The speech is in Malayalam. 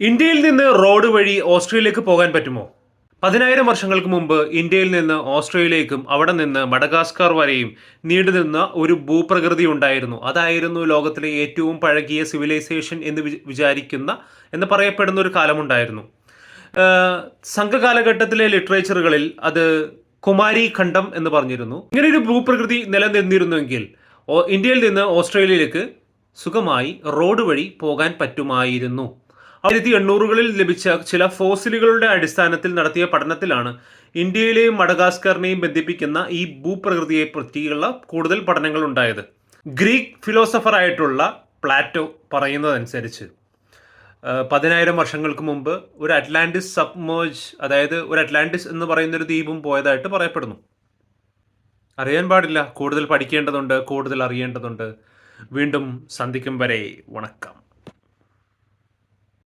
ഇന്ത്യയിൽ നിന്ന് റോഡ് വഴി ഓസ്ട്രേലിയക്ക് പോകാൻ പറ്റുമോ? പതിനായിരം വർഷങ്ങൾക്ക് മുമ്പ് ഇന്ത്യയിൽ നിന്ന് ഓസ്ട്രേലിയയിലേക്കും അവിടെ നിന്ന് മഡഗാസ്കർ വരെയും നീണ്ടുനിന്ന ഒരു ഭൂപ്രകൃതി ഉണ്ടായിരുന്നു. അതായിരുന്നു ലോകത്തിലെ ഏറ്റവും പഴകിയ സിവിലൈസേഷൻ എന്ന് വിചാരിക്കുന്ന എന്ന് പറയപ്പെടുന്ന ഒരു കാലമുണ്ടായിരുന്നു. സംഘകാലഘട്ടത്തിലെ ലിറ്ററേച്ചറുകളിൽ അത് കുമാരി ഖണ്ഡം എന്ന് പറഞ്ഞിരുന്നു. ഇങ്ങനെ ഒരു ഭൂപ്രകൃതി നിലനിന്നിരുന്നുവെങ്കിൽ ഇന്ത്യയിൽ നിന്ന് ഓസ്ട്രേലിയയിലേക്ക് സുഖമായി റോഡ് വഴി പോകാൻ പറ്റുമായിരുന്നു. ആയിരത്തി എണ്ണൂറുകളിൽ ലഭിച്ച ചില ഫോസിലുകളുടെ അടിസ്ഥാനത്തിൽ നടത്തിയ പഠനത്തിലാണ് ഇന്ത്യയിലെയും മഡഗാസ്കറിനെയും ബന്ധിപ്പിക്കുന്ന ഈ ഭൂപ്രകൃതിയെ പറ്റിയുള്ള കൂടുതൽ പഠനങ്ങൾ ഉണ്ടായത്. ഗ്രീക്ക് ഫിലോസഫർ ആയിട്ടുള്ള പ്ലാറ്റോ പറയുന്നതനുസരിച്ച് പതിനായിരം വർഷങ്ങൾക്ക് മുമ്പ് ഒരു അറ്റ്ലാന്റിസ് സബ്മോജ് അതായത് ഒരു അറ്റ്ലാന്റിസ് എന്ന് പറയുന്ന ഒരു ദ്വീപും പോയതായിട്ട് പറയപ്പെടുന്നു. അറിയാൻ പാടില്ല കൂടുതൽ പഠിക്കേണ്ടതുണ്ട് കൂടുതൽ അറിയേണ്ടതുണ്ട്. വീണ്ടും സന്ധിക്കും വരെ വണക്കം.